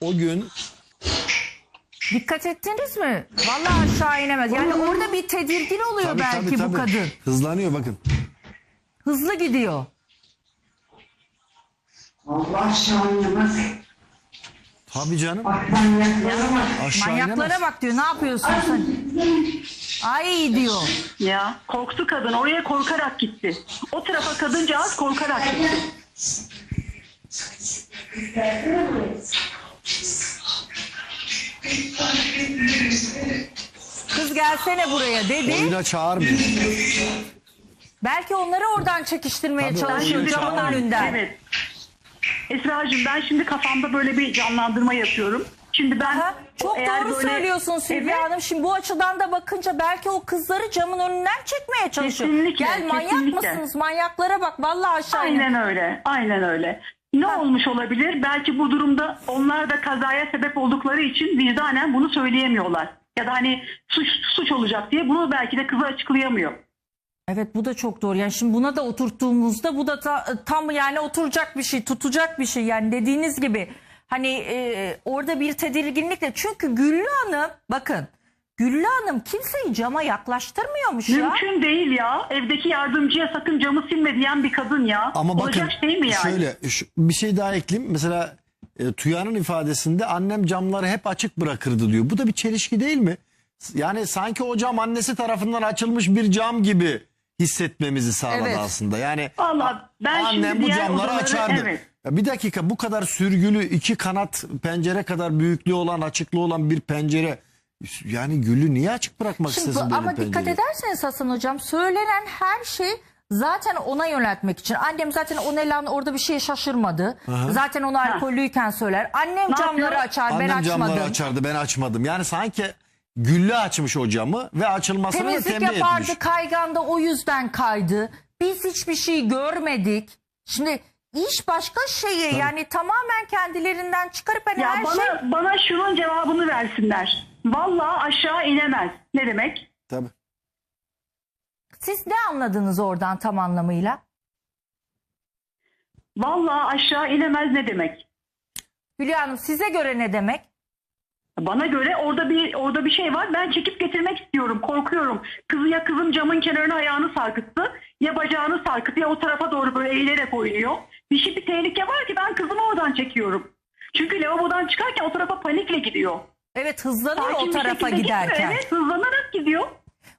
o gün Dikkat ettiniz mi? Vallahi aşağı inemez. Yani orada bir tedirgin oluyor tabii, belki tabii, bu tabii. kadın. hızlanıyor bakın. Hızlı gidiyor. Allah şanına Tabii canım. bak manyaklara bak. Aşağı Manyaklara inemez. bak diyor. Ne yapıyorsun sen? Ay diyor. Ya korktu kadın oraya korkarak gitti. O tarafa kadıncağız korkarak gitti. Kız gelsene buraya dedi. Oyuna çağırmıyor. Belki onları oradan çekiştirmeye Tabii, çalışıyor oyunu camın çağırmıyor. önünden. Evet. Esra'cığım ben şimdi kafamda böyle bir canlandırma yapıyorum. Şimdi ben Ha, çok eğer doğru böyle- söylüyorsun Sülviye Evet. Hanım. Şimdi bu açıdan da bakınca belki o kızları camın önünden çekmeye çalışıyor. Kesinlikle, Gel manyak kesinlikle. mısınız? Manyaklara bak. Vallahi aşağı inin. Aynen öyle. Aynen öyle. Ne olmuş olabilir? Belki bu durumda onlar da kazaya sebep oldukları için vicdanen bunu söyleyemiyorlar. Ya da hani suç suç olacak diye bunu belki de kızı açıklayamıyor. Evet bu da çok doğru. Yani şimdi buna da oturttuğumuzda bu da ta- tam yani oturacak bir şey, tutacak bir şey. Yani dediğiniz gibi hani e, orada bir tedirginlikle. Çünkü Güllü Hanım bakın Güllü Hanım kimseyi cama yaklaştırmıyormuş ya. Mümkün değil ya. Evdeki yardımcıya sakın camı silme diyen bir kadın ya. Ama bakın Olacak şey mi yani? şöyle şu- bir şey daha ekleyeyim. Mesela e, Tuya'nın ifadesinde annem camları hep açık bırakırdı diyor. Bu da bir çelişki değil mi? Yani sanki o cam annesi tarafından açılmış bir cam gibi hissetmemizi sağladı Evet. aslında. Yani Vallahi ben annem şimdi bu diğer camları odaları- açardı. evet. Ya bir dakika bu kadar sürgülü iki kanat pencere kadar büyüklüğü olan açıklığı olan bir pencere yani gülü niye açık bırakmak Şimdi bu- istesin böyle ama pencere? dikkat ederseniz Hasan Hocam söylenen her şey zaten ona yöneltmek için. Annem zaten o Nelan orada bir şeye şaşırmadı. Zaten onu alkollüyken söyler. Annem Ne camları yapıyor? açar ben Annem camları açmadım. açardı ben açmadım. Yani sanki Güllü açmış o camı ve açılmasını da Temizlik tembih yapardı etmiş. kayganda o yüzden kaydı. Biz hiçbir şey görmedik. Şimdi iş başka şeye yani tamamen kendilerinden çıkarıp hani Ya her bana şey bana şunun cevabını versinler. Vallahi aşağı inemez. Ne demek? Tabii. siz ne anladınız oradan tam anlamıyla? Vallahi aşağı inemez ne demek? Hülya Hanım size göre ne demek? Bana göre orada bir orada bir şey var. Ben çekip getirmek istiyorum. Korkuyorum. Kızı ya kızım camın kenarına ayağını sarkıttı ya bacağını sarkıttı ya o tarafa doğru böyle eğilerek oynuyor. Bir şey bir tehlike var ki ben kızımı oradan çekiyorum. Çünkü lavabodan çıkarken o tarafa panikle gidiyor. Evet hızlanıyor o tarafa giderken. Evet hızlanarak gidiyor.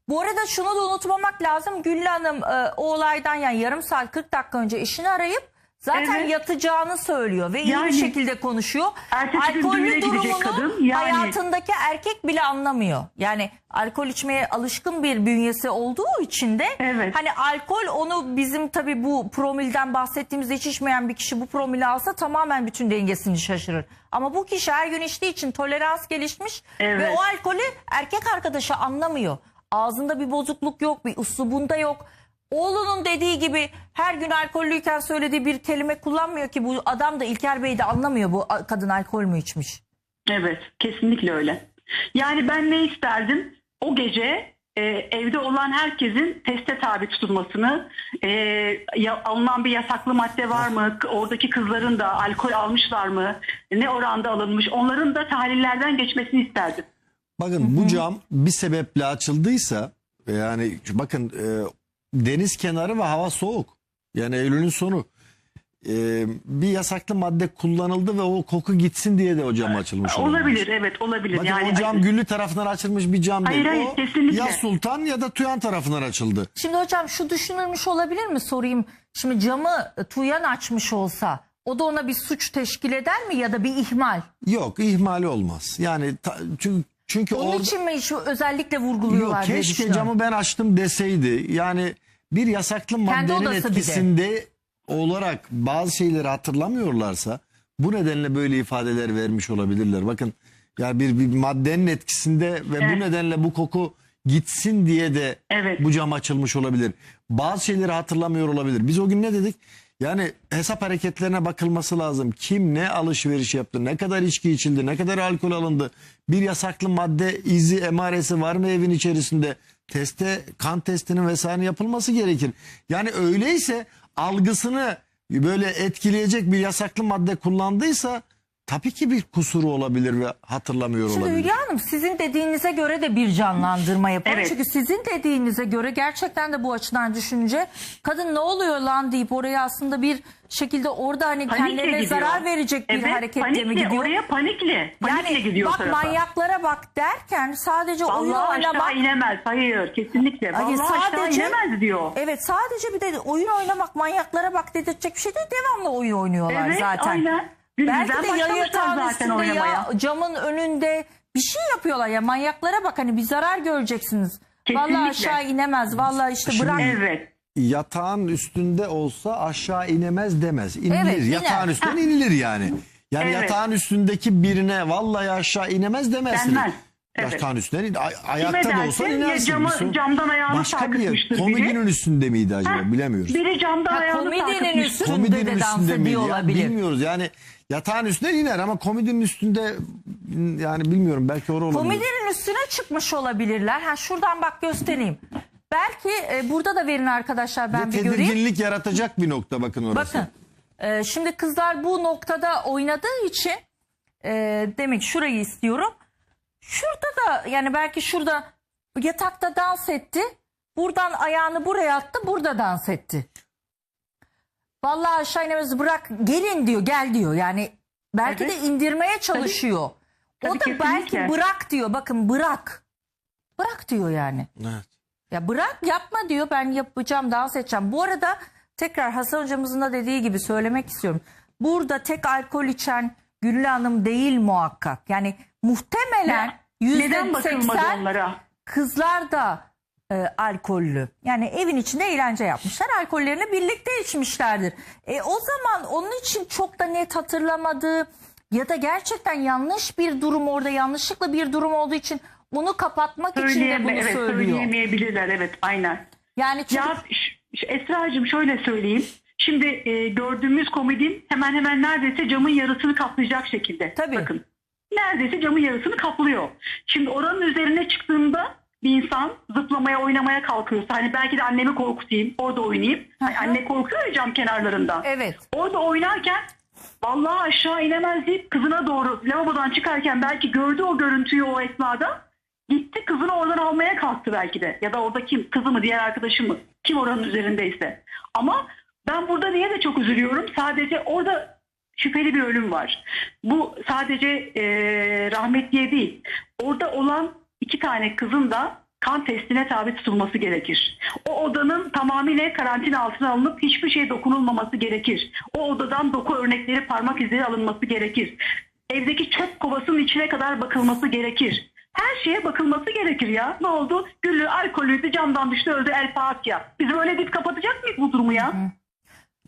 Bu arada şunu da unutmamak lazım. Güllü Hanım e, o olaydan yani yarım saat 40 dakika önce eşini arayıp zaten Evet. yatacağını söylüyor ve iyi Yani- bir şekilde konuşuyor. Ertesi gün düğüne Alkollü gidecek durumunu kadın, yani- hayatındaki erkek bile anlamıyor. Yani alkol içmeye alışkın bir bünyesi olduğu için de Evet. hani alkol onu bizim tabii bu promilden bahsettiğimizde hiç içmeyen bir kişi bu promili alsa tamamen bütün dengesini şaşırır. Ama bu kişi her gün içtiği için tolerans gelişmiş ve Evet. o alkolü erkek arkadaşı anlamıyor. Ağzında bir bozukluk yok, bir uslubunda yok. Oğlunun dediği gibi her gün alkollüyken söylediği bir kelime kullanmıyor ki bu adam da İlker Bey de anlamıyor bu kadın alkol mü içmiş. Evet, kesinlikle öyle. Yani ben ne isterdim? O gece e, evde olan herkesin teste tabi tutulmasını, e, ya, alınan bir yasaklı madde var mı? Oradaki kızların da alkol almışlar mı? Ne oranda alınmış? Onların da tahlillerden geçmesini isterdim. Bakın bu cam bir sebeple açıldıysa yani bakın e, deniz kenarı ve hava soğuk. Yani Eylül'ün sonu. E, bir yasaklı madde kullanıldı ve o koku gitsin diye de o cam açılmış olabilir. Olabilir, evet olabilir. Bakın yani o cam Güllü tarafından açılmış bir cam değil. Hayır, hayır, o kesinlikle. ya Sultan ya da Tuyan tarafından açıldı. Şimdi hocam şu düşünülmüş olabilir mi sorayım. Şimdi camı Tuyan açmış olsa o da ona bir suç teşkil eder mi ya da bir ihmal? Yok ihmali olmaz. Yani ta- çünkü çünkü Onun orada için mi şu özellikle Yok vurguluyorlar diye keşke camı ben açtım deseydi. Yani bir yasaklı maddenin odası bir de. etkisinde olarak bazı şeyleri hatırlamıyorlarsa bu nedenle böyle ifadeler vermiş olabilirler. Bakın yani bir, bir maddenin etkisinde ve bu Evet. nedenle bu koku gitsin diye de Evet. bu cam açılmış olabilir. Bazı şeyleri hatırlamıyor olabilir. Biz o gün ne dedik? Yani hesap hareketlerine bakılması lazım. Kim ne alışveriş yaptı, ne kadar içki içildi, ne kadar alkol alındı. Bir yasaklı madde izi, emaresi var mı evin içerisinde? Teste, kan testinin vesaire yapılması gerekir. Yani öyleyse algısını böyle etkileyecek bir yasaklı madde kullandıysa tabii ki bir kusuru olabilir ve hatırlamıyor Şimdi olabilir. Hülya Hanım sizin dediğinize göre de bir canlandırma yapalım. Evet. Çünkü sizin dediğinize göre gerçekten de bu açıdan düşünce kadın ne oluyor lan deyip oraya aslında bir şekilde orada hani Panikle kendilerine gidiyor. zarar verecek bir evet, hareketle panikle, mi gidiyor? Oraya panikle. Panikle yani gidiyor bak tarafa. manyaklara bak derken sadece oyun oynamak aşağı inemez. Hayır kesinlikle. Vallahi aşağı inemez diyor. Evet sadece bir de oyun oynamak manyaklara bak dedirtecek bir şey değil. Devamlı oyun oynuyorlar Evet zaten. aynen. Belki de ya başlamışlar yatağın zaten oynamaya. ya camın önünde bir şey yapıyorlar ya manyaklara bak hani bir zarar göreceksiniz. Kesinlikle. Vallahi aşağı inemez. Vallahi işte Şimdi- bırak. Evet. Yatağın üstünde olsa aşağı inemez demez. İnilir. Evet, iner. Yatağın üstüne inilir yani. Yani Evet. yatağın üstündeki birine vallahi aşağı inemez demezsin. Denmez. Evet. Yatağın üstüne ay- ayakta da olsa dersin, ya inersin. camı- Bir camdan ayağını Başka bir yer. sarkıtmıştır biri. Komedinin üstünde miydi acaba Heh, bilemiyoruz. Biri camdan Ha, ayağını komedinin üstünde komedinin de dans üstünde miydi ya? olabilir. Bilmiyoruz yani yatağın üstüne iner ama komedinin üstünde yani bilmiyorum belki orada olabilir. Komedinin üstüne çıkmış olabilirler. Ha şuradan bak göstereyim. Belki e, burada da verin arkadaşlar ben Ve bir göreyim. tedirginlik yaratacak bir nokta bakın orası. Bakın e, şimdi kızlar bu noktada oynadığı için e, demek şurayı istiyorum. Şurada da yani belki şurada yatakta dans etti. Buradan ayağını buraya attı burada dans etti. Vallahi aşağı inemez bırak gelin diyor gel diyor yani belki Evet. de indirmeye çalışıyor. Tabii, o da belki kesinlikle. bırak diyor bakın bırak. Bırak diyor yani. Evet. Ya bırak yapma diyor ben yapacağım dans edeceğim. Bu arada tekrar Hasan hocamızın da dediği gibi söylemek istiyorum. Burada tek alkol içen Güllü Hanım değil muhakkak. Yani muhtemelen yüzde Neden bakılmadı onlara? kızlar da e, alkollü. Yani evin içinde eğlence yapmışlar. Alkollerini birlikte içmişlerdir. E, o zaman onun için çok da net hatırlamadığı ya da gerçekten yanlış bir durum orada yanlışlıkla bir durum olduğu için onu kapatmak için de Söyleyeme, bunu evet, söylüyor. söyleyemeyebilirler evet aynen. Yani çünkü Ya ş- ş- Esra'cığım şöyle söyleyeyim. Şimdi e, gördüğümüz komedin hemen hemen neredeyse camın yarısını kaplayacak şekilde. Tabii. Bakın neredeyse camın yarısını kaplıyor. Şimdi oranın üzerine çıktığında bir insan zıplamaya oynamaya kalkıyorsa hani belki de annemi korkutayım orada oynayayım. Hani anne korkuyor ya cam kenarlarında. evet. Orada oynarken vallahi aşağı inemez deyip kızına doğru lavabodan çıkarken belki gördü o görüntüyü o esnada. Gitti kızını oradan almaya kalktı belki de. Ya da orada kim? Kızı mı diğer arkadaşı mı? Kim oranın üzerindeyse. Ama ben burada niye de çok üzülüyorum? Sadece orada şüpheli bir ölüm var. Bu sadece e, rahmetliye değil. Orada olan iki tane kızın da kan testine tabi tutulması gerekir. O odanın tamamıyla karantina altına alınıp hiçbir şeye dokunulmaması gerekir. O odadan doku örnekleri parmak izleri alınması gerekir. Evdeki çöp kovasının içine kadar bakılması gerekir. Her şeye bakılması gerekir ya. Ne oldu? Güllü alkolüydü camdan düştü öldü El Fatiha. Biz böyle deyip kapatacak mıyız bu durumu ya?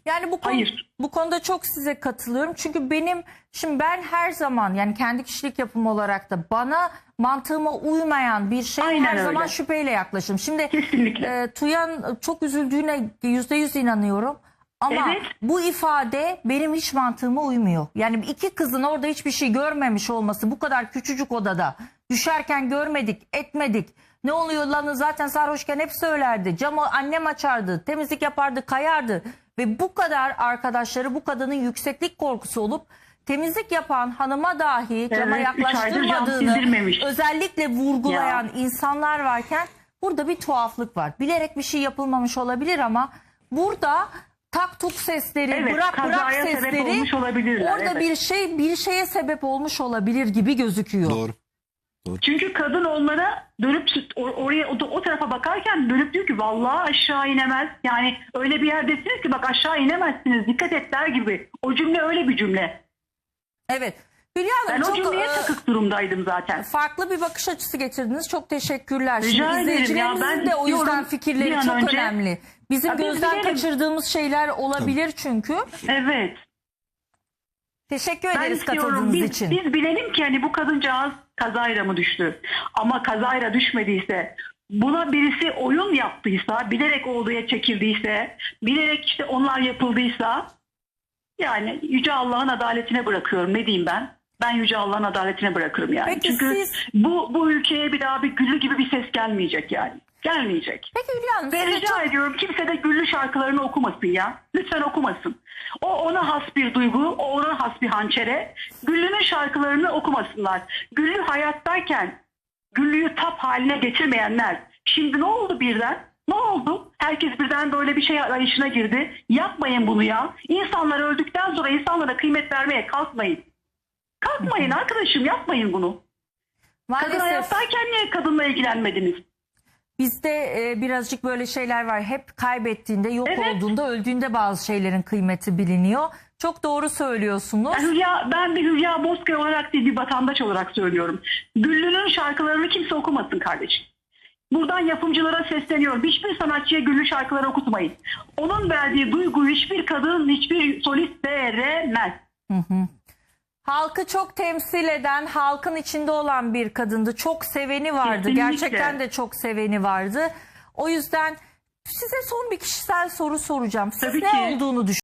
Yani bu konu, Hayır. bu konuda çok size katılıyorum. Çünkü benim şimdi ben her zaman yani kendi kişilik yapım olarak da bana mantığıma uymayan bir şey Aynen her öyle. zaman şüpheyle yaklaşım. Şimdi Kesinlikle. e, Tuyan çok üzüldüğüne yüzde yüz inanıyorum. Ama Evet. bu ifade benim hiç mantığıma uymuyor. Yani iki kızın orada hiçbir şey görmemiş olması bu kadar küçücük odada düşerken görmedik, etmedik. Ne oluyor lan zaten sarhoşken hep söylerdi. Camı annem açardı, temizlik yapardı, kayardı. Ve bu kadar arkadaşları bu kadının yükseklik korkusu olup temizlik yapan hanıma dahi cama Evet, üç aydır cam yaklaştırmadığını sildirmemiş. özellikle vurgulayan Ya. insanlar varken burada bir tuhaflık var. Bilerek bir şey yapılmamış olabilir ama burada tak tuk sesleri, Evet, bırak bırak kazaya sebep sesleri olmuş olabilirler, orada evet. bir şey bir şeye sebep olmuş olabilir gibi gözüküyor. Doğru. Çünkü kadın onlara dönüp or- oraya o, o tarafa bakarken dönüp diyor ki vallahi aşağı inemez. Yani öyle bir yerdesiniz ki bak aşağı inemezsiniz dikkat et der gibi. O cümle öyle bir cümle. Evet. Hülya Ben Hanım o çok cümleye e, takık durumdaydım zaten. farklı bir bakış açısı getirdiniz. Çok teşekkürler. Rica Şimdi ederim ya, izleyicilerimizin ben de o yüzden fikirleri çok önce- önemli. Bizim gözden bilelim. kaçırdığımız şeyler olabilir çünkü. Evet. Teşekkür Ben ederiz katıldığınız biz, için. biz bilelim ki hani bu kadıncağız kazayla mı düştü? Ama kazayla düşmediyse buna birisi oyun yaptıysa, bilerek o odaya çekildiyse, bilerek işte onlar yapıldıysa yani Yüce Allah'ın adaletine bırakıyorum. Ne diyeyim ben? Ben Yüce Allah'ın adaletine bırakırım yani. Peki Çünkü siz- bu bu ülkeye bir daha bir güllü gibi bir ses gelmeyecek yani. Gelmeyecek. Peki Hülya Hanım Ve rica çok ediyorum kimse de Güllü şarkılarını okumasın ya. Lütfen okumasın. O ona has bir duygu, o ona has bir hançere. Güllü'nün şarkılarını okumasınlar. Güllü hayattayken Güllü'yü tap haline getirmeyenler. Şimdi ne oldu birden? Ne oldu? Herkes birden böyle bir şey arayışına girdi. Yapmayın bunu ya. İnsanlar öldükten sonra insanlara kıymet vermeye kalkmayın. Kalkmayın arkadaşım yapmayın bunu. Kadın maalesef hayattayken niye kadınla ilgilenmediniz? Bizde e, birazcık böyle şeyler var. Hep kaybettiğinde, yok Evet. olduğunda, öldüğünde bazı şeylerin kıymeti biliniyor. Çok doğru söylüyorsunuz. Ben Hülya, ben bir Hülya Bozkır olarak değil bir vatandaş olarak söylüyorum. Güllü'nün şarkılarını kimse okumasın kardeşim. Buradan yapımcılara sesleniyorum. Hiçbir sanatçıya Güllü şarkıları okutmayın. Onun verdiği duyguyu hiçbir kadın, hiçbir solist veremez. Halkı çok temsil eden, halkın içinde olan bir kadındı. Çok seveni vardı. Kesinlikle. Gerçekten de çok seveni vardı. O yüzden size son bir kişisel soru soracağım. Siz Tabii ne ki. olduğunu düşünüyorsunuz?